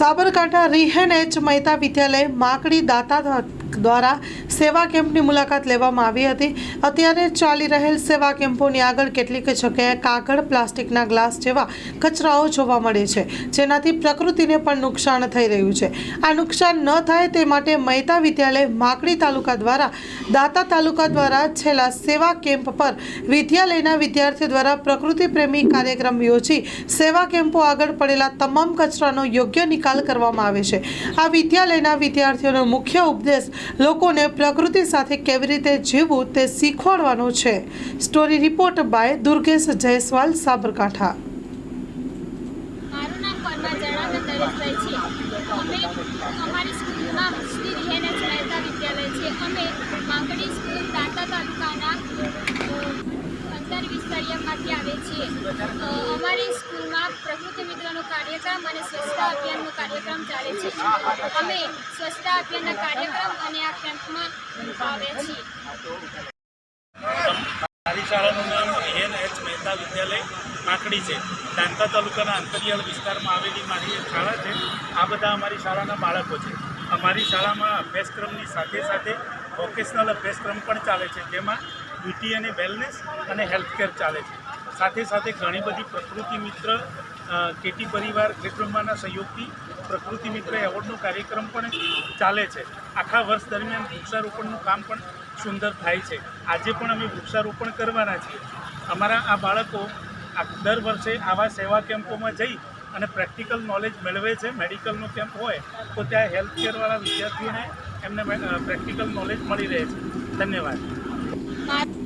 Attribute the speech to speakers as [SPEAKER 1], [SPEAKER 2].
[SPEAKER 1] Sabarkantha રિહેન H Mehta વિદ્યાલય માકડી દાતા દ્વારા સેવા કેમ્પની મુલાકાત લેવામાં આવી હતી. અત્યારે ચાલી રહેલ સેવા કેમ્પોની આગળ કેટલીક જગ્યાએ કાગળ, પ્લાસ્ટિકના ગ્લાસ જેવા કચરાઓ જોવા મળે છે, જેનાથી પ્રકૃતિને પણ નુકસાન થઈ રહ્યું છે. આ નુકસાન ન થાય તે માટે મહેતા વિદ્યાલય માકડી તાલુકા દ્વારા, દાતા તાલુકા દ્વારા છેલ્લા સેવા કેમ્પ પર વિદ્યાલયના વિદ્યાર્થીઓ દ્વારા પ્રકૃતિ પ્રેમી કાર્યક્રમ યોજી સેવા કેમ્પો આગળ પડેલા તમામ કચરાનો યોગ્ય નિકાલ કરવામાં આવે છે. આ વિદ્યાલયના વિદ્યાર્થીઓનો મુખ્ય ઉપદેશ લોકોને પ્રકૃતિ સાથે કેવી રીતે જીવવું તે શીખવાડવાનું છે. Story report by Durgesh Jaiswal, Sabarkantha.
[SPEAKER 2] અમારી સ્કૂલમાં શ્રી મહેતા વિદ્યાલય છે. અમે માંકડી સ્કૂલ દાંતા તાલુકાના અંતર વિસ્તારિયામાંથી આવે છીએ અમારી સ્કૂલમાં પ્રકૃતિ મિત્રનો કાર્યક્રમ અને સ્વચ્છતા અભિયાનનો કાર્યક્રમ ચાલે છે. અમે સ્વચ્છતા અભિયાનના કાર્યક્રમ અને આ કેમ્પમાં આવે છીએ
[SPEAKER 3] મારી શાળાનું નામ એન એચ મહેતા વિદ્યાલય માકડી છે. દાંતા તાલુકાના અંતરિયાળ વિસ્તારમાં આવેલી મારી શાળા છે. આ બધા અમારી શાળાના બાળકો છે. અમારી શાળામાં અભ્યાસક્રમની સાથે સાથે વોકેશનલ અભ્યાસક્રમ પણ ચાલે છે. જેમાં બ્યુટી અને વેલનેસ અને હેલ્થકેર ચાલે છે. સાથે સાથે ઘણી બધી પ્રકૃતિ મિત્ર કેટી પરિવાર ખેતરંબાના સહયોગથી પ્રકૃતિ મિત્ર એવોર્ડનો કાર્યક્રમ પણ ચાલે છે. આખા વર્ષ દરમિયાન વૃક્ષારોપણનું કામ પણ સુંદર થાય છે. આજે પણ અમે વૃક્ષારોપણ કરવાના છીએ. અમારા આ બાળકો દર વર્ષે આવા સેવા કેમ્પોમાં જઈ અને પ્રેક્ટિકલ નોલેજ મેળવે છે. મેડિકલનો કેમ્પ હોય તો ત્યાં હેલ્થકેરવાળા વિદ્યાર્થીઓને એમને પ્રેક્ટિકલ નોલેજ મળી રહે છે. ધન્યવાદ.
[SPEAKER 2] Bye.